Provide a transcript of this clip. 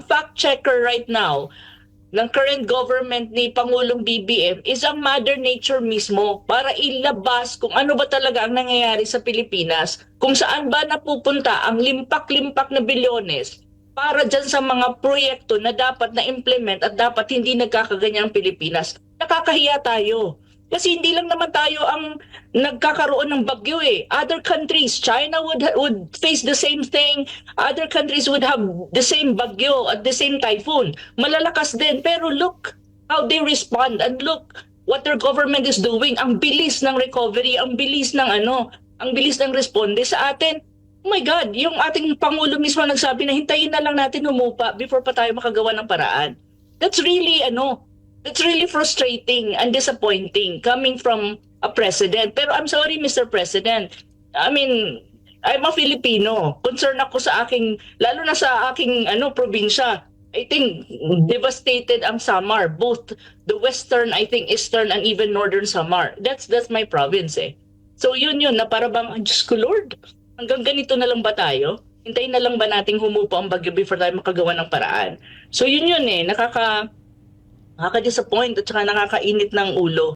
exchequer right now ng current government ni Pangulong BBM is ang Mother Nature mismo para ilabas kung ano ba talaga ang nangyayari sa Pilipinas, kung saan ba napupunta ang limpak-limpak na bilyones para dyan sa mga proyekto na dapat na implement at dapat hindi nagkakaganyan ang Pilipinas. Nakakahiya tayo. Kasi hindi lang naman tayo ang nagkakaroon ng bagyo eh. Other countries, China would would face the same thing. Other countries would have the same bagyo at the same typhoon. Malalakas din. Pero look how they respond and look what their government is doing. Ang bilis ng recovery, ang bilis ng ano, ang bilis ng responde sa atin. Oh my God, yung ating Pangulo mismo nagsabi na hintayin na lang natin humupa before pa tayo makagawa ng paraan. That's really, ano, It's really frustrating and disappointing coming from a president. Pero I'm sorry, Mr. President. I mean, I'm a Filipino. Concerned ako sa aking, lalo na sa aking ano, probinsya. I think devastated ang Samar, both the western, I think eastern and even northern Samar. That's that's my province eh. So yun yun na para bang, "Ay, Diyos ko Lord, hanggang ganito na lang ba tayo? Hintayin na lang ba nating humupa ang bagyo before tayo makagawa ng paraan? So yun yun eh, nakaka nakaka-disappoint at saka nakakainit ng ulo.